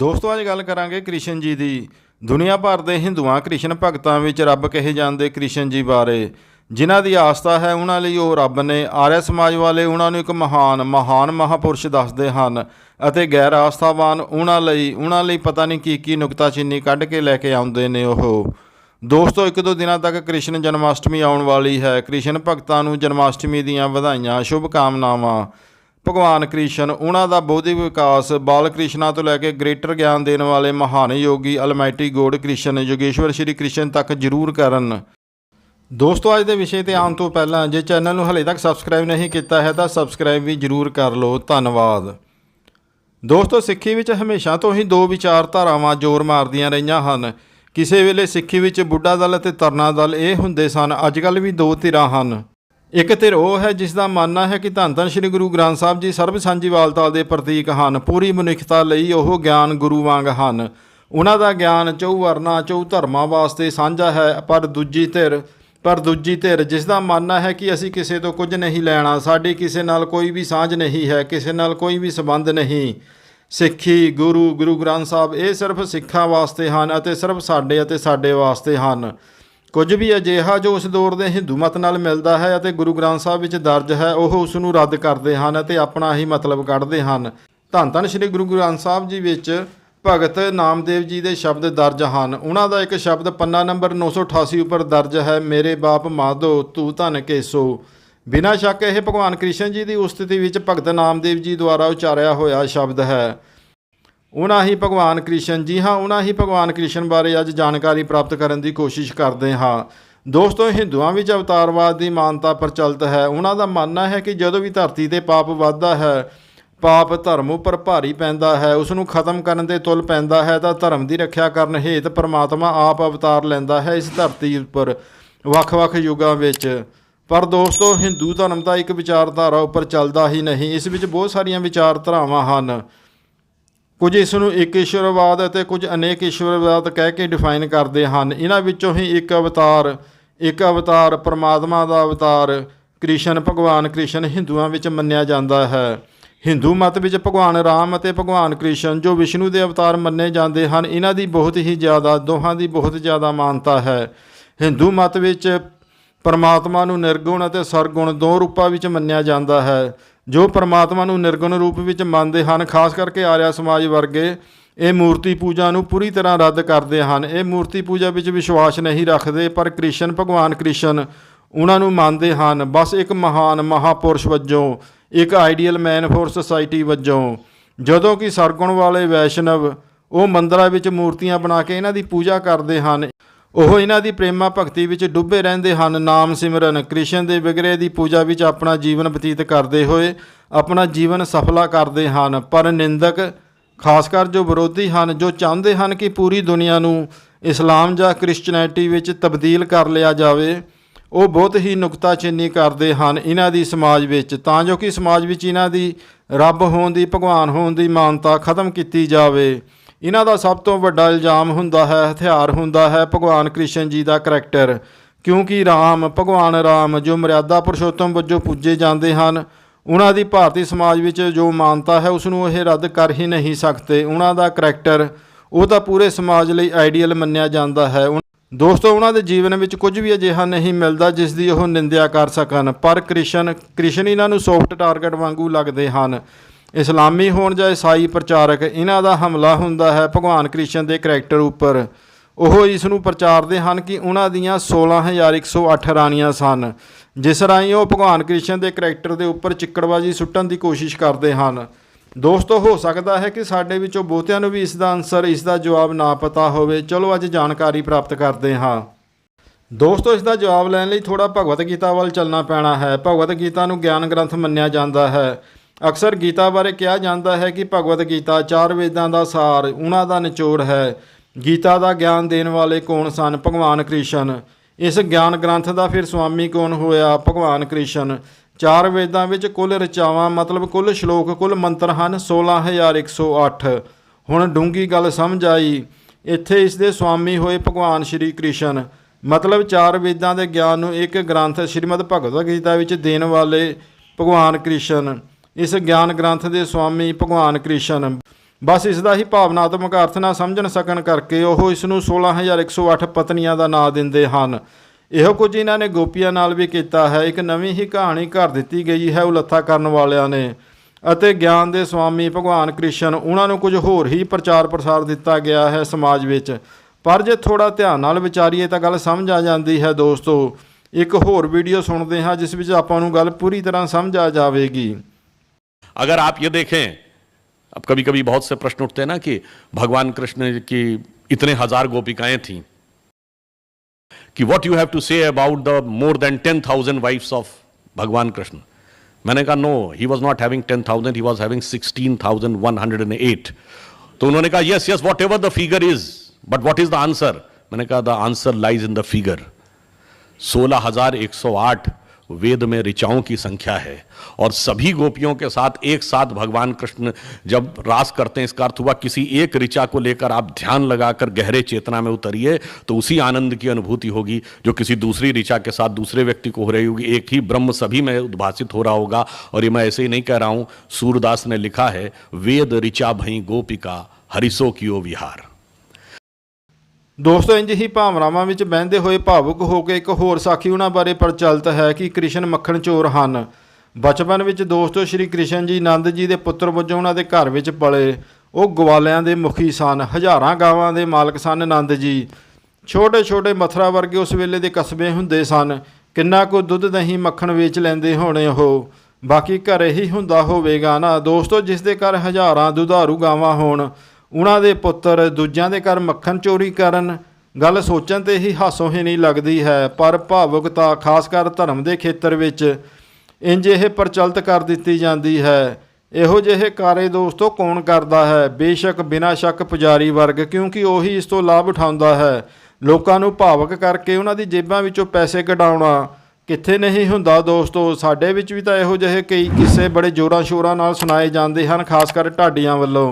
ਦੋਸਤੋ, ਅੱਜ ਗੱਲ ਕਰਾਂਗੇ ਕ੍ਰਿਸ਼ਨ ਜੀ ਦੀ। ਦੁਨੀਆ ਭਰ ਦੇ ਹਿੰਦੂਆਂ ਕ੍ਰਿਸ਼ਨ ਭਗਤਾਂ ਵਿੱਚ ਰੱਬ ਕਹੇ ਜਾਂਦੇ ਕ੍ਰਿਸ਼ਨ ਜੀ ਬਾਰੇ। ਜਿਨ੍ਹਾਂ ਦੀ ਆਸਥਾ ਹੈ, ਉਹਨਾਂ ਲਈ ਉਹ ਰੱਬ ਨੇ। ਆਰਿਆ ਸਮਾਜ ਵਾਲੇ ਉਹਨਾਂ ਨੂੰ ਇੱਕ ਮਹਾਨ ਮਹਾਨ ਮਹਾਪੁਰਸ਼ ਦੱਸਦੇ ਹਨ ਅਤੇ ਗੈਰ ਆਸਥਾਵਾਨ ਉਹਨਾਂ ਲਈ ਉਹਨਾਂ ਲਈ ਪਤਾ ਨਹੀਂ ਕੀ ਕੀ ਨੁਕਤਾਚੀਨੀ ਕੱਢ ਕੇ ਲੈ ਕੇ ਆਉਂਦੇ ਨੇ ਉਹ। ਦੋਸਤੋ, ਇੱਕ ਦੋ ਦਿਨਾਂ ਤੱਕ ਕ੍ਰਿਸ਼ਨ ਜਨਮਾਸ਼ਟਮੀ ਆਉਣ ਵਾਲੀ ਹੈ। ਕ੍ਰਿਸ਼ਨ ਭਗਤਾਂ ਨੂੰ ਜਨਮਾਸ਼ਟਮੀ ਦੀਆਂ ਵਧਾਈਆਂ ਸ਼ੁਭ ਕਾਮਨਾਵਾਂ ਭਗਵਾਨ ਕ੍ਰਿਸ਼ਨ, ਉਹਨਾਂ ਦਾ ਬੌਧਿਕ ਵਿਕਾਸ ਬਾਲ ਕ੍ਰਿਸ਼ਨਾ ਤੋਂ ਲੈ ਕੇ ਗ੍ਰੇਟਰ ਗਿਆਨ ਦੇਣ ਵਾਲੇ ਮਹਾਨ ਯੋਗੀ ਅਲਮਾਈਟੀ ਗੋਡ ਕ੍ਰਿਸ਼ਨ, ਯੋਗੇਸ਼ਵਰ ਸ਼੍ਰੀ ਕ੍ਰਿਸ਼ਨ ਤੱਕ ਜ਼ਰੂਰ ਕਰਨ। ਦੋਸਤੋ, ਅੱਜ ਦੇ ਵਿਸ਼ੇ ਤੇ ਆਉਣ ਤੋਂ ਪਹਿਲਾਂ, ਜੇ ਚੈਨਲ ਨੂੰ ਹਲੇ ਤੱਕ ਸਬਸਕ੍ਰਾਈਬ ਨਹੀਂ ਕੀਤਾ ਹੈ, ਤਾਂ ਸਬਸਕ੍ਰਾਈਬ ਵੀ ਜ਼ਰੂਰ ਕਰ ਲਓ। ਧੰਨਵਾਦ। ਦੋਸਤੋ, ਸਿੱਖੀ ਵਿੱਚ ਹਮੇਸ਼ਾ ਤੋਂ ਹੀ ਦੋ ਵਿਚਾਰਧਾਰਾਵਾਂ ਜ਼ੋਰ ਮਾਰਦੀਆਂ ਰਹੀਆਂ ਹਨ। ਕਿਸੇ ਵੇਲੇ ਸਿੱਖੀ ਵਿੱਚ ਬੁੱਢਾ ਦਲ ਅਤੇ ਤਰਨਾ ਦਲ ਇਹ ਹੁੰਦੇ ਸਨ, ਅੱਜ ਅੱਜਕੱਲ ਵੀ ਦੋ ਧਿਰਾਂ ਹਨ। ਇੱਕ ਧਿਰ ਉਹ ਹੈ ਜਿਸ ਦਾ ਮੰਨਣਾ ਹੈ ਕਿ ਧੰਨ ਧੰਨ ਸ੍ਰੀ ਗੁਰੂ ਗ੍ਰੰਥ ਸਾਹਿਬ ਜੀ ਸਰਬ ਸਾਂਝੀਵਾਲਤਾ ਦੇ ਪ੍ਰਤੀਕ ਹਨ, ਪੂਰੀ ਮਨੁੱਖਤਾ ਲਈ ਉਹ ਗਿਆਨ ਗੁਰੂ ਵਾਂਗ ਹਨ। ਉਹਨਾਂ ਦਾ ਗਿਆਨ ਚੌ ਵਰਨਾ ਚੌ ਧਰਮਾਂ ਵਾਸਤੇ ਸਾਂਝਾ ਹੈ, ਪਰ ਦੂਜੀ ਧਿਰ, ਪਰ ਦੂਜੀ ਧਿਰ ਜਿਸ ਦਾ ਮੰਨਣਾ ਹੈ ਕਿ ਅਸੀਂ ਕਿਸੇ ਤੋਂ ਕੁਝ ਨਹੀਂ ਲੈਣਾ, ਸਾਡੀ ਕਿਸੇ ਨਾਲ ਕੋਈ ਵੀ ਸਾਂਝ ਨਹੀਂ ਹੈ, ਕਿਸੇ ਨਾਲ ਕੋਈ ਵੀ ਸੰਬੰਧ ਨਹੀਂ। ਸਿੱਖੀ ਗੁਰੂ ਗੁਰੂ ਗ੍ਰੰਥ ਸਾਹਿਬ ਇਹ ਸਿਰਫ ਸਿੱਖਾਂ ਵਾਸਤੇ ਹਨ ਅਤੇ ਸਿਰਫ ਸਾਡੇ ਅਤੇ ਸਾਡੇ ਵਾਸਤੇ ਹਨ। ਕੁਝ ਵੀ ਅਜਿਹਾ ਜੋ ਉਸ ਦੌਰ ਦੇ ਹਿੰਦੂ ਮਤ ਨਾਲ ਮਿਲਦਾ ਹੈ ਅਤੇ ਗੁਰੂ ਗ੍ਰੰਥ ਸਾਹਿਬ ਵਿੱਚ ਦਰਜ ਹੈ, ਉਹ ਉਸ ਨੂੰ ਰੱਦ ਕਰਦੇ ਹਨ ਅਤੇ ਆਪਣਾ ਹੀ ਮਤਲਬ ਕੱਢਦੇ ਹਨ। ਧੰਨ ਧੰਨ ਸ੍ਰੀ ਗੁਰੂ ਗ੍ਰੰਥ ਸਾਹਿਬ ਜੀ ਵਿੱਚ ਭਗਤ ਨਾਮਦੇਵ ਜੀ ਦੇ ਸ਼ਬਦ ਦਰਜ ਹਨ। ਉਹਨਾਂ ਦਾ ਇੱਕ ਸ਼ਬਦ ਪੰਨਾ ਨੰਬਰ 988 ਉੱਪਰ ਦਰਜ ਹੈ, ਮੇਰੇ ਬਾਪ ਮਾਧੋ, ਤੂੰ ਧਨ ਕੇਸੋ। ਬਿਨਾਂ ਸ਼ੱਕ ਇਹ ਭਗਵਾਨ ਕ੍ਰਿਸ਼ਨ ਜੀ ਦੀ ਉਸਤਤੀ ਵਿੱਚ ਭਗਤ ਨਾਮਦੇਵ ਜੀ ਦੁਆਰਾ ਉਚਾਰਿਆ ਹੋਇਆ ਸ਼ਬਦ ਹੈ। ਉਹਨਾਂ ਹੀ ਭਗਵਾਨ ਕ੍ਰਿਸ਼ਨ ਜੀ ਹਾਂ ਉਹਨਾਂ ਹੀ ਭਗਵਾਨ ਕ੍ਰਿਸ਼ਨ ਬਾਰੇ ਅੱਜ ਜਾਣਕਾਰੀ ਪ੍ਰਾਪਤ ਕਰਨ ਦੀ ਕੋਸ਼ਿਸ਼ ਕਰਦੇ ਹਾਂ। ਦੋਸਤੋ, ਹਿੰਦੂਆਂ ਵਿੱਚ ਅਵਤਾਰਵਾਦ ਦੀ ਮਾਨਤਾ ਪ੍ਰਚਲਿਤ ਹੈ। ਉਹਨਾਂ ਦਾ ਮੰਨਣਾ ਹੈ ਕਿ ਜਦੋਂ ਵੀ ਧਰਤੀ ਤੇ ਪਾਪ ਵੱਧਦਾ ਹੈ, ਪਾਪ ਧਰਮ ਉੱਪਰ ਭਾਰੀ ਪੈਂਦਾ ਹੈ ਉਸ ਨੂੰ ਖਤਮ ਕਰਨ ਦੇ ਤੁਲ ਪੈਂਦਾ ਹੈ, ਤਾਂ ਧਰਮ ਦੀ ਰੱਖਿਆ ਕਰਨ ਹੇਤ ਪਰਮਾਤਮਾ ਆਪ ਅਵਤਾਰ ਲੈਂਦਾ ਹੈ ਇਸ ਧਰਤੀ ਉੱਪਰ, ਵੱਖ-ਵੱਖ ਯੁੱਗਾਂ ਵਿੱਚ। ਪਰ ਦੋਸਤੋ, ਹਿੰਦੂ ਧਰਮ ਤਾਂ ਇੱਕ ਵਿਚਾਰਧਾਰਾ ਉੱਪਰ ਚੱਲਦਾ ਹੀ ਨਹੀਂ। ਇਸ ਵਿੱਚ ਬਹੁਤ ਸਾਰੀਆਂ ਵਿਚਾਰਧਾਰਾਵਾਂ ਹਨ। ਕੁਝ ਇਸ ਨੂੰ ਇੱਕ ਈਸ਼ਵਰਵਾਦ ਅਤੇ ਕੁਝ ਅਨੇਕ ਈਸ਼ਵਰਵਾਦ ਕਹਿ ਕੇ ਡਿਫਾਈਨ ਕਰਦੇ ਹਨ। ਇਹਨਾਂ ਵਿੱਚੋਂ ਹੀ ਇੱਕ ਅਵਤਾਰ ਇੱਕ ਅਵਤਾਰ ਪਰਮਾਤਮਾ ਦਾ ਅਵਤਾਰ ਕ੍ਰਿਸ਼ਨ ਭਗਵਾਨ ਕ੍ਰਿਸ਼ਨ ਹਿੰਦੂਆਂ ਵਿੱਚ ਮੰਨਿਆ ਜਾਂਦਾ ਹੈ। ਹਿੰਦੂ ਮਤ ਵਿੱਚ ਭਗਵਾਨ ਰਾਮ ਅਤੇ ਭਗਵਾਨ ਕ੍ਰਿਸ਼ਨ ਜੋ ਵਿਸ਼ਨੂੰ ਦੇ ਅਵਤਾਰ ਮੰਨੇ ਜਾਂਦੇ ਹਨ, ਇਹਨਾਂ ਦੀ ਬਹੁਤ ਹੀ ਜ਼ਿਆਦਾ, ਦੋਹਾਂ ਦੀ ਬਹੁਤ ਜ਼ਿਆਦਾ ਮਾਨਤਾ ਹੈ। ਹਿੰਦੂ ਮਤ ਵਿੱਚ ਪਰਮਾਤਮਾ ਨੂੰ ਨਿਰਗੁਣ ਅਤੇ ਸਰਗੁਣ ਦੋ ਰੂਪਾਂ ਵਿੱਚ ਮੰਨਿਆ ਜਾਂਦਾ ਹੈ। ਜੋ ਪਰਮਾਤਮਾ ਨੂੰ ਨਿਰਗੁਣ ਰੂਪ ਵਿੱਚ ਮੰਨਦੇ ਹਨ, ਖਾਸ ਕਰਕੇ ਆਰਿਆ ਸਮਾਜ ਵਰਗੇ, ਇਹ ਮੂਰਤੀ ਪੂਜਾ ਨੂੰ ਪੂਰੀ ਤਰ੍ਹਾਂ ਰੱਦ ਕਰਦੇ ਹਨ। ਇਹ ਮੂਰਤੀ ਪੂਜਾ ਵਿੱਚ ਵਿਸ਼ਵਾਸ ਨਹੀਂ ਰੱਖਦੇ, ਪਰ ਕ੍ਰਿਸ਼ਨ, ਭਗਵਾਨ ਕ੍ਰਿਸ਼ਨ ਉਹਨਾਂ ਨੂੰ ਮੰਨਦੇ ਹਨ। ਬਸ ਇੱਕ ਮਹਾਨ ਮਹਾਪੁਰਸ਼ ਵਜੋਂ, ਇੱਕ ਆਈਡੀਅਲ ਮੈਨ ਫੋਰ ਸੋਸਾਇਟੀ ਵਜੋਂ, ਜਦੋਂ ਕਿ ਸਰਗੁਣ ਵਾਲੇ ਵੈਸ਼ਨਵ ਉਹ ਮੰਦਰਾਂ ਵਿੱਚ ਮੂਰਤੀਆਂ ਬਣਾ ਕੇ ਇਹਨਾਂ ਦੀ ਪੂਜਾ ਕਰਦੇ ਹਨ। ਉਹ ਇਹਨਾਂ ਦੀ ਪ੍ਰੇਮਾ ਭਗਤੀ ਵਿੱਚ ਡੁੱਬੇ ਰਹਿੰਦੇ ਹਨ। ਨਾਮ ਸਿਮਰਨ, ਕ੍ਰਿਸ਼ਨ ਦੇ ਵਿਗਰੇ ਦੀ ਪੂਜਾ ਵਿੱਚ ਆਪਣਾ ਜੀਵਨ ਬਤੀਤ ਕਰਦੇ ਹੋਏ ਆਪਣਾ ਜੀਵਨ ਸਫਲਾ ਕਰਦੇ ਹਨ। ਪਰ ਨਿੰਦਕ, ਖਾਸ ਕਰ ਜੋ ਵਿਰੋਧੀ ਹਨ, ਜੋ ਚਾਹੁੰਦੇ ਹਨ ਕਿ ਪੂਰੀ ਦੁਨੀਆ ਨੂੰ ਇਸਲਾਮ ਜਾਂ ਕ੍ਰਿਸਚੀਅਨਿਟੀ ਵਿੱਚ ਤਬਦੀਲ ਕਰ ਲਿਆ ਜਾਵੇ, ਉਹ ਬਹੁਤ ਹੀ ਨੁਕਤਾਚੀਨੀ ਕਰਦੇ ਹਨ ਇਹਨਾਂ ਦੀ ਸਮਾਜ ਵਿੱਚ। ਤਾਂ ਜੋ ਕਿ ਸਮਾਜ ਵਿੱਚ ਇਹਨਾਂ ਦੀ ਰੱਬ ਹੋਣ ਦੀ, ਭਗਵਾਨ ਹੋਣ ਦੀ ਮਾਨਤਾ ਖਤਮ ਕੀਤੀ ਜਾਵੇ। ਇਹਨਾਂ ਦਾ ਸਭ ਤੋਂ ਵੱਡਾ ਇਲਜ਼ਾਮ ਹੁੰਦਾ ਹੈ, ਹਥਿਆਰ ਹੁੰਦਾ ਹੈ ਭਗਵਾਨ ਕ੍ਰਿਸ਼ਨ ਜੀ ਦਾ ਕਰੈਕਟਰ। ਕਿਉਂਕਿ ਰਾਮ, ਭਗਵਾਨ ਰਾਮ ਜੋ ਮਰਿਆਦਾ ਪੁਰਸ਼ੋਤਮ ਵਜੋਂ ਪੂਜੇ ਜਾਂਦੇ ਹਨ, ਉਹਨਾਂ ਦੀ ਭਾਰਤੀ ਸਮਾਜ ਵਿੱਚ ਜੋ ਮਾਨਤਾ ਹੈ ਉਸ ਨੂੰ ਇਹ ਰੱਦ ਕਰ ਹੀ ਨਹੀਂ ਸਕਦੇ। ਉਹਨਾਂ ਦਾ ਕਰੈਕਟਰ, ਉਹ ਤਾਂ ਪੂਰੇ ਸਮਾਜ ਲਈ ਆਈਡੀਅਲ ਮੰਨਿਆ ਜਾਂਦਾ ਹੈ। ਦੋਸਤੋ, ਉਹਨਾਂ ਦੇ ਜੀਵਨ ਵਿੱਚ ਕੁਝ ਵੀ ਅਜਿਹਾ ਨਹੀਂ ਮਿਲਦਾ ਜਿਸ ਦੀ ਉਹ ਨਿੰਦਿਆ ਕਰ ਸਕਣ, ਪਰ ਕ੍ਰਿਸ਼ਨ ਕ੍ਰਿਸ਼ਨ ਇਹਨਾਂ ਨੂੰ ਸੌਫਟ ਟਾਰਗੇਟ ਵਾਂਗੂ ਲੱਗਦੇ ਹਨ। ਇਸਲਾਮੀ ਹੋਣ ਜਾਂ ਈਸਾਈ ਪ੍ਰਚਾਰਕ, ਇਹਨਾਂ ਦਾ ਹਮਲਾ ਹੁੰਦਾ ਹੈ ਭਗਵਾਨ ਕ੍ਰਿਸ਼ਨ ਦੇ ਕਰੈਕਟਰ ਉੱਪਰ। ਉਹ ਇਸ ਨੂੰ ਪ੍ਰਚਾਰਦੇ ਹਨ ਕਿ ਉਹਨਾਂ ਦੀਆਂ 16108 ਰਾਣੀਆਂ ਸਨ, ਜਿਸ ਰਾਹੀਂ ਉਹ ਭਗਵਾਨ ਕ੍ਰਿਸ਼ਨ ਦੇ ਕਰੈਕਟਰ ਦੇ ਉੱਪਰ ਚਿੱਕੜਬਾਜੀ ਸੁੱਟਣ ਦੀ ਕੋਸ਼ਿਸ਼ ਕਰਦੇ ਹਨ। ਦੋਸਤੋ, ਹੋ ਸਕਦਾ ਹੈ ਕਿ ਸਾਡੇ ਵਿੱਚੋਂ ਬਹੁਤਿਆਂ ਨੂੰ ਵੀ ਇਸ ਦਾ ਆਨਸਰ ਇਸ ਦਾ ਜਵਾਬ ਨਾ ਪਤਾ ਹੋਵੇ। ਚਲੋ, ਅੱਜ ਜਾਣਕਾਰੀ ਪ੍ਰਾਪਤ ਕਰਦੇ ਹਾਂ। ਦੋਸਤੋ ਇਸ ਦਾ ਜਵਾਬ ਲੈਣ ਲਈ ਥੋੜਾ ਭਗਵਤ ਗੀਤਾ ਵੱਲ ਚੱਲਣਾ ਪੈਣਾ ਹੈ। ਭਗਵਤ ਗੀਤਾ ਨੂੰ ਗਿਆਨ ਗ੍ਰੰਥ ਮੰਨਿਆ ਜਾਂਦਾ ਹੈ। ਅਕਸਰ ਗੀਤਾ ਬਾਰੇ ਕਿਹਾ ਜਾਂਦਾ ਹੈ ਕਿ ਭਗਵਤ ਗੀਤਾ ਚਾਰ ਵੇਦਾਂ ਦਾ ਸਾਰ, ਉਹਨਾਂ ਦਾ ਨਿਚੋੜ ਹੈ। ਗੀਤਾ ਦਾ ਗਿਆਨ ਦੇਣ ਵਾਲੇ ਕੌਣ ਸਨ? ਭਗਵਾਨ ਕ੍ਰਿਸ਼ਨ। ਇਸ ਗਿਆਨ ਗ੍ਰੰਥ ਦਾ ਫਿਰ ਸੁਆਮੀ ਕੌਣ ਹੋਇਆ? ਭਗਵਾਨ ਕ੍ਰਿਸ਼ਨ। ਚਾਰ ਵੇਦਾਂ ਵਿੱਚ ਕੁੱਲ ਰਚਾਵਾਂ ਮਤਲਬ ਕੁੱਲ ਸ਼ਲੋਕ, ਕੁੱਲ ਮੰਤਰ ਹਨ 16108 ਹੁਣ ਡੂੰਗੀ ਗੱਲ ਸਮਝ ਆਈ। ਇੱਥੇ ਇਸ ਦੇ ਸੁਆਮੀ ਹੋਏ ਭਗਵਾਨ ਸ਼੍ਰੀ ਕ੍ਰਿਸ਼ਨ। ਮਤਲਬ ਚਾਰ ਵੇਦਾਂ ਦੇ ਗਿਆਨ ਨੂੰ ਇੱਕ ਗ੍ਰੰਥ ਸ਼੍ਰੀਮਦ ਭਗਵਦ ਗੀਤਾ ਵਿੱਚ ਦੇਣ ਵਾਲੇ ਭਗਵਾਨ ਕ੍ਰਿਸ਼ਨ। ਇਸ ਗਿਆਨ ਗ੍ਰੰਥ ਦੇ ਸੁਆਮੀ ਭਗਵਾਨ ਕ੍ਰਿਸ਼ਨ। ਬਸ ਇਸ ਦਾ ਹੀ ਭਾਵਨਾਤਮਕ ਅਰਥ ਨਾ ਸਮਝਣ ਸਕਣ ਕਰਕੇ ਉਹ ਇਸ ਨੂੰ 16108 ਪਤਨੀਆਂ ਦਾ ਨਾਂ ਦਿੰਦੇ ਹਨ। ਇਹੋ ਕੁਝ ਇਹਨਾਂ ਨੇ ਗੋਪੀਆਂ ਨਾਲ ਵੀ ਕੀਤਾ ਹੈ। ਇੱਕ ਨਵੀਂ ਹੀ ਕਹਾਣੀ ਘਰ ਦਿੱਤੀ ਗਈ ਹੈ ਉਲੱਥਾ ਕਰਨ ਵਾਲਿਆਂ ਨੇ। ਅਤੇ ਗਿਆਨ ਦੇ ਸੁਆਮੀ ਭਗਵਾਨ ਕ੍ਰਿਸ਼ਨ, ਉਹਨਾਂ ਨੂੰ ਕੁਝ ਹੋਰ ਹੀ ਪ੍ਰਚਾਰ ਪ੍ਰਸਾਰ ਦਿੱਤਾ ਗਿਆ ਹੈ ਸਮਾਜ ਵਿੱਚ। ਪਰ ਜੇ ਥੋੜਾ ਧਿਆਨ ਨਾਲ ਵਿਚਾਰੀਏ ਤਾਂ ਗੱਲ ਸਮਝ ਆ ਜਾਂਦੀ ਹੈ ਦੋਸਤੋ। ਇੱਕ ਹੋਰ ਵੀਡੀਓ ਸੁਣਦੇ ਹਾਂ, ਜਿਸ ਵਿੱਚ ਆਪਾਂ ਨੂੰ ਗੱਲ ਪੂਰੀ ਤਰ੍ਹਾਂ ਸਮਝ ਆ ਜਾਵੇਗੀ। अगर आप ये देखें, अब कभी कभी बहुत से प्रश्न उठते हैं ना कि भगवान कृष्ण की इतने हज़ार गोपिकाएँ थीं कि what you have to say about the more than ten thousand wives of भगवान कृष्ण? मैंने कहा no he was not having ten thousand he was having sixteen thousand one hundred and eight तो उन्होंने कहा yes yes whatever the figure is but what is the answer मैंने कहा the answer lies in the figure 16108 Veda में ऋचाओं की संख्या है और सभी गोपियों के साथ एक साथ भगवान कृष्ण जब रास करते हैं, इसका अर्थ हुआ किसी एक ऋचा को लेकर आप ध्यान लगाकर गहरे चेतना में उतरिए तो उसी आनंद की अनुभूति होगी जो किसी दूसरी ऋचा के साथ दूसरे व्यक्ति को हो रही होगी। एक ही ब्रह्म सभी में उद्भाषित हो रहा होगा और ये मैं ऐसे ही नहीं कह रहा हूँ, सूरदास ने लिखा है, वेद ऋचा भई गोपिका, हरिसो कियो विहार। ਦੋਸਤੋ ਇੰਜ ਹੀ ਭਾਵਨਾਵਾਂ ਵਿੱਚ ਬਹਿੰਦੇ ਹੋਏ ਭਾਵੁਕ ਹੋ ਕੇ ਇੱਕ ਹੋਰ ਸਾਖੀ ਉਹਨਾਂ ਬਾਰੇ ਪ੍ਰਚਲਿਤ ਹੈ ਕਿ ਕ੍ਰਿਸ਼ਨ ਮੱਖਣ ਚੋਰ ਹਨ। ਬਚਪਨ ਵਿੱਚ ਦੋਸਤੋ, ਸ਼੍ਰੀ ਕ੍ਰਿਸ਼ਨ ਜੀ ਆਨੰਦ ਜੀ ਦੇ ਪੁੱਤਰ ਵਜੋਂ ਉਹਨਾਂ ਦੇ ਘਰ ਵਿੱਚ ਪਲੇ। ਉਹ ਗਵਾਲਿਆਂ ਦੇ ਮੁਖੀ ਸਨ, ਹਜ਼ਾਰਾਂ ਗਾਵਾਂ ਦੇ ਮਾਲਕ ਸਨ ਆਨੰਦ ਜੀ। ਛੋਟੇ ਛੋਟੇ ਮਥਰਾ ਵਰਗੇ ਉਸ ਵੇਲੇ ਦੇ ਕਸਬੇ ਹੁੰਦੇ ਸਨ। ਕਿੰਨਾ ਕੁ ਦੁੱਧ ਦਹੀਂ ਮੱਖਣ ਵੇਚ ਲੈਂਦੇ ਹੋਣੇ ਉਹ। ਬਾਕੀ ਘਰੇ ਹੀ ਹੁੰਦਾ ਹੋਵੇਗਾ ਨਾ। ਦੋਸਤੋ, ਜਿਸ ਦੇ ਘਰ ਹਜ਼ਾਰਾਂ ਦੁਧਾਰੂ ਗਾਵਾਂ ਹੋਣ ਉਹਨਾਂ ਦੇ ਪੁੱਤਰ ਦੂਜਿਆਂ ਦੇ ਘਰ ਮੱਖਣ ਚੋਰੀ ਕਰਨ, ਗੱਲ ਸੋਚਣ ਤੇ ਹੀ ਹਾਸੋਂ ਹੀ ਨਹੀਂ ਲੱਗਦੀ ਹੈ, ਪਰ ਭਾਵੁਕਤਾ ਖਾਸ ਕਰ ਧਰਮ ਦੇ ਖੇਤਰ ਵਿੱਚ ਇੰਜ ਇਹ ਪ੍ਰਚਲਿਤ ਕਰ ਦਿੱਤੀ ਜਾਂਦੀ ਹੈ। ਇਹੋ ਜਿਹੇ ਕਾਰੇ ਦੋਸਤੋ ਕੌਣ ਕਰਦਾ ਹੈ? ਬੇਸ਼ੱਕ ਬਿਨਾਂ ਸ਼ੱਕ ਪੁਜਾਰੀ ਵਰਗ, ਕਿਉਂਕਿ ਉਹੀ ਇਸ ਤੋਂ ਲਾਭ ਉਠਾਉਂਦਾ ਹੈ। ਲੋਕਾਂ ਨੂੰ ਭਾਵਕ ਕਰਕੇ ਉਹਨਾਂ ਦੀ ਜੇਬਾਂ ਵਿੱਚੋਂ ਪੈਸੇ ਕਢਾਉਣਾ ਕਿੱਥੇ ਨਹੀਂ ਹੁੰਦਾ ਦੋਸਤੋ। ਸਾਡੇ ਵਿੱਚ ਵੀ ਤਾਂ ਇਹੋ ਜਿਹੇ ਕਈ ਕਿੱਸੇ ਬੜੇ ਜ਼ੋਰਾਂ ਸ਼ੋਰਾਂ ਨਾਲ ਸੁਣਾਏ ਜਾਂਦੇ ਹਨ, ਖਾਸ ਕਰ ਢਾਡੀਆਂ ਵੱਲੋਂ।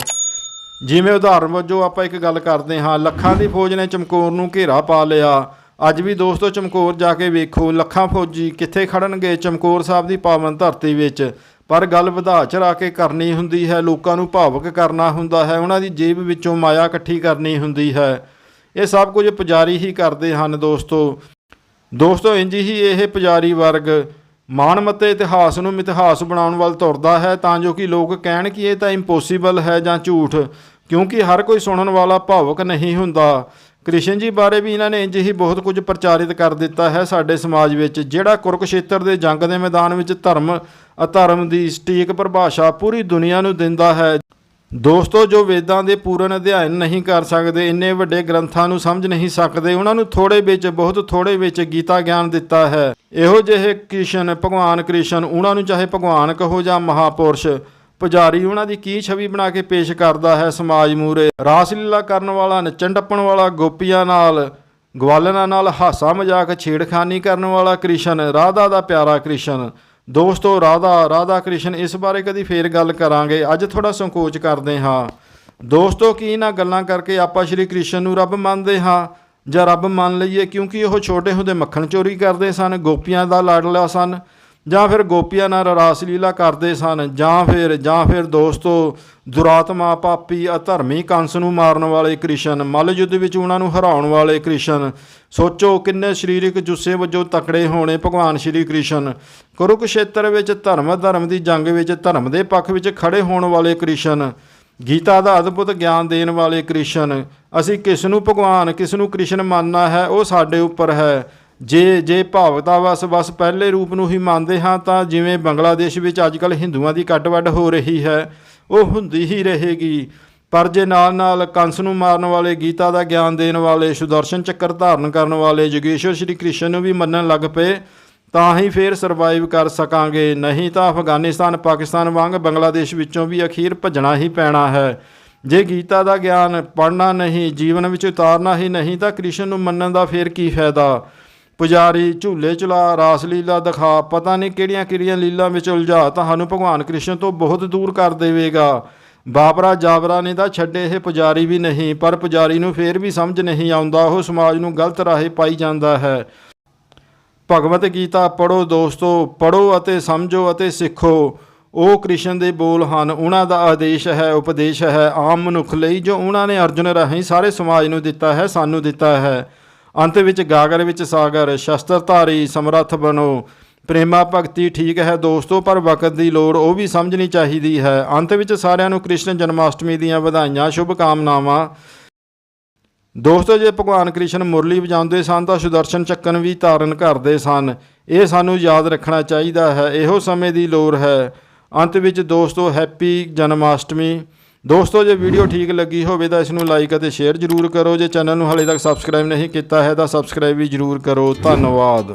ਜਿਵੇਂ ਉਦਾਹਰਨ ਵਜੋਂ ਆਪਾਂ ਇੱਕ ਗੱਲ ਕਰਦੇ ਹਾਂ, ਲੱਖਾਂ ਦੀ ਫੌਜ ਨੇ ਚਮਕੌਰ ਨੂੰ ਘੇਰਾ ਪਾ ਲਿਆ। ਅੱਜ ਵੀ ਦੋਸਤੋ ਚਮਕੌਰ ਜਾ ਕੇ ਵੇਖੋ, ਲੱਖਾਂ ਫੌਜੀ ਕਿੱਥੇ ਖੜਨਗੇ ਚਮਕੌਰ ਸਾਹਿਬ ਦੀ ਪਾਵਨ ਧਰਤੀ ਵਿੱਚ। ਪਰ ਗੱਲ ਵਧਾ ਚੜਾ ਕੇ ਕਰਨੀ ਹੁੰਦੀ ਹੈ, ਲੋਕਾਂ ਨੂੰ ਭਾਵਕ ਕਰਨਾ ਹੁੰਦਾ ਹੈ, ਉਹਨਾਂ ਦੀ ਜੇਬ ਵਿੱਚੋਂ ਮਾਇਆ ਇਕੱਠੀ ਕਰਨੀ ਹੁੰਦੀ ਹੈ। ਇਹ ਸਭ ਕੁਝ ਪੁਜਾਰੀ ਹੀ ਕਰਦੇ ਹਨ ਦੋਸਤੋ। ਦੋਸਤੋ, ਇੰਜ ਹੀ ਇਹ ਪੁਜਾਰੀ ਵਰਗ ਮਾਣ ਮਤੇ ਇਤਿਹਾਸ ਨੂੰ ਮਿਥਿਹਾਸ ਬਣਾਉਣ ਵੱਲ ਤੁਰਦਾ ਹੈ, ਤਾਂ ਜੋ ਕਿ ਲੋਕ ਕਹਿਣ ਕਿ ਇਹ ਤਾਂ ਇੰਪੋਸੀਬਲ ਹੈ ਜਾਂ ਝੂਠ, ਕਿਉਂਕਿ ਹਰ ਕੋਈ ਸੁਣਨ ਵਾਲਾ ਭਾਵੁਕ ਨਹੀਂ ਹੁੰਦਾ। ਕ੍ਰਿਸ਼ਨ ਜੀ ਬਾਰੇ ਵੀ ਇਹਨਾਂ ਨੇ ਇੰਜ ਹੀ ਬਹੁਤ ਕੁਝ ਪ੍ਰਚਾਰਿਤ ਕਰ ਦਿੱਤਾ ਹੈ ਸਾਡੇ ਸਮਾਜ ਵਿੱਚ, ਜਿਹੜਾ ਕੁਰਕਸ਼ੇਤਰ ਦੇ ਜੰਗ ਦੇ ਮੈਦਾਨ ਵਿੱਚ ਧਰਮ, ਅਧਰਮ ਦੀ ਸਟੀਕ ਪਰਿਭਾਸ਼ਾ ਪੂਰੀ ਦੁਨੀਆ ਨੂੰ ਦਿੰਦਾ ਹੈ। ਦੋਸਤੋ, ਜੋ ਵੇਦਾਂ ਦੇ ਪੂਰਨ ਅਧਿਐਨ ਨਹੀਂ ਕਰ ਸਕਦੇ, ਇੰਨੇ ਵੱਡੇ ਗ੍ਰੰਥਾਂ ਨੂੰ ਸਮਝ ਨਹੀਂ ਸਕਦੇ, ਉਹਨਾਂ ਨੂੰ ਥੋੜੇ ਵਿੱਚ, ਬਹੁਤ ਥੋੜੇ ਵਿੱਚ ਗੀਤਾ ਗਿਆਨ ਦਿੱਤਾ ਹੈ। ਇਹੋ ਜਿਹੇ ਕ੍ਰਿਸ਼ਨ, ਭਗਵਾਨ ਕ੍ਰਿਸ਼ਨ, ਉਹਨਾਂ ਨੂੰ ਚਾਹੇ ਭਗਵਾਨ ਕਹੋ ਜਾਂ ਮਹਾਪੁਰਸ਼, ਪੁਜਾਰੀ ਉਹਨਾਂ ਦੀ ਕੀ ਛਵੀ ਬਣਾ ਕੇ ਪੇਸ਼ ਕਰਦਾ ਹੈ ਸਮਾਜ ਮੂਰੇ ਰਾਸ ਲੀਲਾ ਕਰਨ ਵਾਲਾ ਨੱਚਣ ਟੱਪਣ ਵਾਲਾ ਗੋਪੀਆਂ ਨਾਲ, ਗਵਾਲਨਾਂ ਨਾਲ ਹਾਸਾ ਮਜ਼ਾਕ ਛੇੜਖਾਨੀ ਕਰਨ ਵਾਲਾ ਕ੍ਰਿਸ਼ਨ, ਰਾਧਾ ਦਾ ਪਿਆਰਾ ਕ੍ਰਿਸ਼ਨ ਦੋਸਤੋ, ਰਾਧਾ ਰਾਧਾ ਕ੍ਰਿਸ਼ਨ, ਇਸ ਬਾਰੇ ਕਦੀ ਫੇਰ ਗੱਲ ਕਰਾਂਗੇ। ਅੱਜ ਥੋੜਾ ਸੰਕੋਚ ਕਰਦੇ ਹਾਂ। ਦੋਸਤੋ, ਕੀ ਇਹਨਾਂ ਗੱਲਾਂ ਕਰਕੇ ਆਪਾਂ ਸ਼੍ਰੀ ਕ੍ਰਿਸ਼ਨ ਨੂੰ ਰੱਬ ਮੰਨਦੇ ਹਾਂ? ਜਾਂ ਰੱਬ ਮੰਨ ਲਈਏ ਕਿਉਂਕਿ ਉਹ ਛੋਟੇ ਹੁੰਦੇ ਮੱਖਣ ਚੋਰੀ ਕਰਦੇ ਸਨ, ਗੋਪੀਆਂ ਦਾ ਲਾਡਲਾ ਸਨ ਜਾਂ ਫਿਰ ਗੋਪੀਆਂ ਨਾਲ ਰਾਸ ਲੀਲਾ ਕਰਦੇ ਸਨ, ਜਾਂ ਫਿਰ ਜਾਂ ਫਿਰ ਦੋਸਤੋ, ਦੁਰਾਤਮਾ ਪਾਪੀ ਅਧਰਮੀ ਕੰਸ ਨੂੰ ਮਾਰਨ ਵਾਲੇ ਕ੍ਰਿਸ਼ਨ, ਮੱਲ ਯੁੱਧ ਵਿੱਚ ਉਹਨਾਂ ਨੂੰ ਹਰਾਉਣ ਵਾਲੇ ਕ੍ਰਿਸ਼ਨ। ਸੋਚੋ ਕਿੰਨੇ ਸਰੀਰਕ ਜੁੱਸੇ ਵਜੋਂ ਤਕੜੇ ਹੋਣੇ ਭਗਵਾਨ ਸ਼੍ਰੀ ਕ੍ਰਿਸ਼ਨ। ਕੁਰੂਕਸ਼ੇਤਰ ਵਿੱਚ ਧਰਮ ਧਰਮ ਦੀ ਜੰਗ ਵਿੱਚ ਧਰਮ ਦੇ ਪੱਖ ਵਿੱਚ ਖੜੇ ਹੋਣ ਵਾਲੇ ਕ੍ਰਿਸ਼ਨ। ਗੀਤਾ ਦਾ ਅਦਭੁਤ ਗਿਆਨ ਦੇਣ ਵਾਲੇ ਕ੍ਰਿਸ਼ਨ। ਅਸੀਂ ਕਿਸ ਨੂੰ ਭਗਵਾਨ, ਕਿਸ ਨੂੰ ਕ੍ਰਿਸ਼ਨ ਮੰਨਣਾ ਹੈ, ਉਹ ਸਾਡੇ ਉੱਪਰ ਹੈ। ਜੇ ਜੇ ਭਾਵਤਾ ਵਸ ਬਸ ਪਹਿਲੇ ਰੂਪ ਨੂੰ ਹੀ ਮੰਨਦੇ ਹਾਂ, ਤਾਂ ਜਿਵੇਂ ਬੰਗਲਾਦੇਸ਼ ਵਿੱਚ ਅੱਜਕੱਲ ਹਿੰਦੂਆਂ ਦੀ ਕੱਟ-ਵੱਢ ਹੋ ਰਹੀ ਹੈ, ਉਹ ਹੁੰਦੀ ਹੀ ਰਹੇਗੀ। ਪਰ ਜੇ ਨਾਲ ਨਾਲ ਕੰਸ ਨੂੰ ਮਾਰਨ ਵਾਲੇ, ਗੀਤਾ ਦਾ ਗਿਆਨ ਦੇਣ ਵਾਲੇ, ਸੁਦਰਸ਼ਨ ਚੱਕਰ ਧਾਰਨ ਕਰਨ ਵਾਲੇ, ਯੋਗੇਸ਼ਵਰ ਸ਼੍ਰੀ ਕ੍ਰਿਸ਼ਨ ਨੂੰ ਵੀ ਮੰਨਣ ਲੱਗ ਪਏ, ਤਾਂ ਹੀ ਫੇਰ ਸਰਵਾਈਵ ਕਰ ਸਕਾਂਗੇ। ਨਹੀਂ ਤਾਂ ਅਫਗਾਨਿਸਤਾਨ, ਪਾਕਿਸਤਾਨ ਵਾਂਗ ਬੰਗਲਾਦੇਸ਼ ਵਿੱਚੋਂ ਵੀ ਅਖੀਰ ਭੱਜਣਾ ਹੀ ਪੈਣਾ ਹੈ। ਜੇ ਗੀਤਾ ਦਾ ਗਿਆਨ ਪੜ੍ਹਨਾ ਨਹੀਂ, ਜੀਵਨ ਵਿੱਚ ਉਤਾਰਨਾ ਹੀ ਨਹੀਂ, ਤਾਂ ਕ੍ਰਿਸ਼ਨ ਨੂੰ ਮੰਨਣ ਦਾ ਫੇਰ ਕੀ ਫਾਇਦਾ? ਪੁਜਾਰੀ ਝੂਲੇ ਚਲਾ, ਰਾਸ ਲੀਲਾ ਦਿਖਾ, ਪਤਾ ਨਹੀਂ ਕਿਹੜੀਆਂ ਕਿਹੜੀਆਂ ਲੀਲਾ ਵਿੱਚ ਉਲਝਾ ਤੁਹਾਨੂੰ ਭਗਵਾਨ ਕ੍ਰਿਸ਼ਨ ਤੋਂ ਬਹੁਤ ਦੂਰ ਕਰ ਦੇਵੇਗਾ। ਬਾਬਰਾ ਜਾਬਰਾ ਨੇ ਤਾਂ ਛੱਡੇ ਇਹ ਪੁਜਾਰੀ ਵੀ ਨਹੀਂ, ਪਰ ਪੁਜਾਰੀ ਨੂੰ ਫੇਰ ਵੀ ਸਮਝ ਨਹੀਂ ਆਉਂਦਾ, ਉਹ ਸਮਾਜ ਨੂੰ ਗਲਤ ਰਾਹੇ ਪਾਈ ਜਾਂਦਾ ਹੈ। ਭਗਵਤ ਗੀਤਾ ਪੜੋ ਦੋਸਤੋ ਪੜੋ ਅਤੇ ਸਮਝੋ ਅਤੇ ਸਿੱਖੋ। ਉਹ ਕ੍ਰਿਸ਼ਨ ਦੇ ਬੋਲ ਹਨ, ਉਹਨਾਂ ਦਾ ਆਦੇਸ਼ ਹੈ, ਉਪਦੇਸ਼ ਹੈ, ਆਮ ਮਨੁੱਖ ਲਈ ਜੋ ਉਹਨਾਂ ਨੇ ਅਰਜੁਨ ਰਾਹੀਂ ਸਾਰੇ ਸਮਾਜ ਨੂੰ ਦਿੱਤਾ ਹੈ, ਸਾਨੂੰ ਦਿੱਤਾ ਹੈ। ਅੰਤ ਵਿੱਚ ਗਾਗਰ ਵਿੱਚ ਸਾਗਰ, ਸ਼ਸਤਰਧਾਰੀ, ਸਮਰੱਥ ਬਣੋ। ਪ੍ਰੇਮਾ ਭਗਤੀ ਠੀਕ ਹੈ ਦੋਸਤੋ, ਪਰ ਵਕਤ ਦੀ ਲੋੜ ਉਹ ਵੀ ਸਮਝਣੀ ਚਾਹੀਦੀ ਹੈ। ਅੰਤ ਵਿੱਚ ਸਾਰਿਆਂ ਨੂੰ ਕ੍ਰਿਸ਼ਨ ਜਨਮਾਸ਼ਟਮੀ ਦੀਆਂ ਵਧਾਈਆਂ, ਸ਼ੁਭ ਕਾਮਨਾਵਾਂ। ਦੋਸਤੋ, ਜੇ ਭਗਵਾਨ ਕ੍ਰਿਸ਼ਨ ਮੁਰਲੀ ਵਜਾਉਂਦੇ ਸਨ, ਤਾਂ ਸੁਦਰਸ਼ਨ ਚੱਕਨ ਵੀ ਧਾਰਨ ਕਰਦੇ ਸਨ। ਇਹ ਸਾਨੂੰ ਯਾਦ ਰੱਖਣਾ ਚਾਹੀਦਾ ਹੈ, ਇਹੋ ਸਮੇਂ ਦੀ ਲੋੜ ਹੈ। ਅੰਤ ਵਿੱਚ ਦੋਸਤੋ, ਹੈਪੀ ਜਨਮਾਸ਼ਟਮੀ। ਦੋਸਤੋ, ਜੇ ਵੀਡੀਓ ਠੀਕ ਲੱਗੀ ਹੋਵੇ ਤਾਂ ਇਸ ਨੂੰ ਲਾਈਕ ਅਤੇ ਸ਼ੇਅਰ ਜ਼ਰੂਰ ਕਰੋ। ਜੇ ਚੈਨਲ ਨੂੰ ਹਾਲੇ ਤੱਕ ਸਬਸਕ੍ਰਾਈਬ ਨਹੀਂ ਕੀਤਾ ਹੈ ਤਾਂ ਸਬਸਕ੍ਰਾਈਬ ਵੀ ਜ਼ਰੂਰ ਕਰੋ। ਧੰਨਵਾਦ।